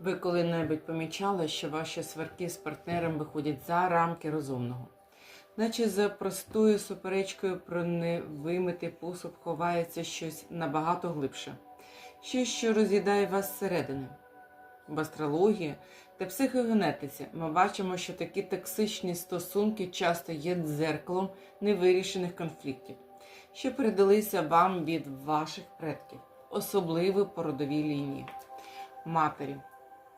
Ви коли-небудь помічали, що ваші сварки з партнером виходять за рамки розумного? Наче за простою суперечкою про невимитий посуд ховається щось набагато глибше, щось, що роз'їдає вас зсередини. В астрології та психогенетиці ми бачимо, що такі токсичні стосунки часто є дзеркалом невирішених конфліктів, що передалися вам від ваших предків, особливо по родовій лінії. Матері.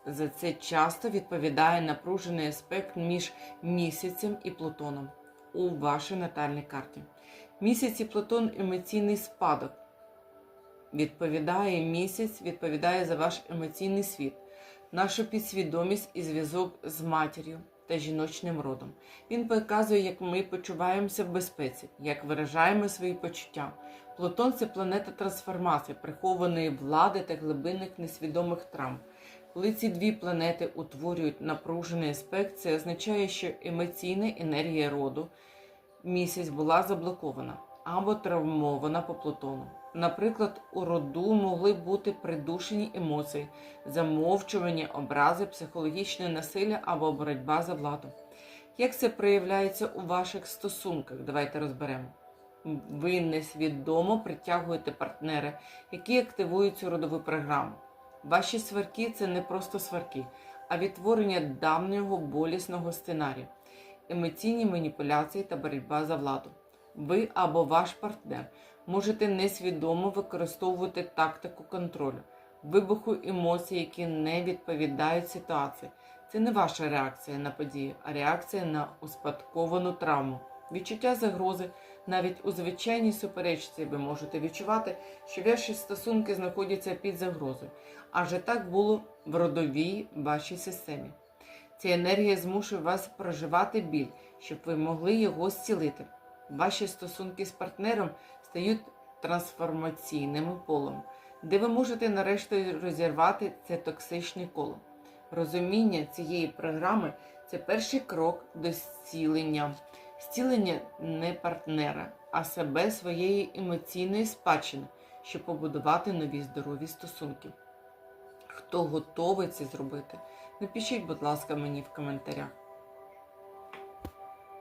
За це часто відповідає напружений аспект між місяцем і Плутоном у вашій натальній карті. Місяць і Плутон емоційний спадок. Відповідає місяць, відповідає за ваш емоційний світ, нашу підсвідомість і зв'язок з матір'ю та жіночним родом. Він показує, як ми почуваємося в безпеці, як виражаємо свої почуття. Плутон це планета трансформації, прихованої влади та глибинних несвідомих травм. Коли ці дві планети утворюють напружений аспект, це означає, що емоційна енергія роду місяць була заблокована або травмована по Плутону. Наприклад, у роду могли бути придушені емоції, замовчувані образи, психологічне насилля або боротьба за владу. Як це проявляється у ваших стосунках? Давайте розберемо. Ви несвідомо притягуєте партнери, які активують цю родову програму. Ваші сварки це не просто сварки, а відтворення давнього болісного сценарію, емоційні маніпуляції та боротьба за владу. Ви або ваш партнер можете несвідомо використовувати тактику контролю, вибуху емоцій, які не відповідають ситуації. Це не ваша реакція на подію, а реакція на успадковану травму. Відчуття загрози навіть у звичайній суперечці ви можете відчувати, що ваші стосунки знаходяться під загрозою, адже так було в родовій вашій системі. Ця енергія змушує вас проживати біль, щоб ви могли його зцілити. Ваші стосунки з партнером стають трансформаційним полем, де ви можете нарешті розірвати це токсичне коло. Розуміння цієї програми це перший крок до зцілення. Зцілення не партнера, а себе своєї емоційної спадщини, щоб побудувати нові здорові стосунки. Хто готовий це зробити? Напишіть, будь ласка, мені в коментарях.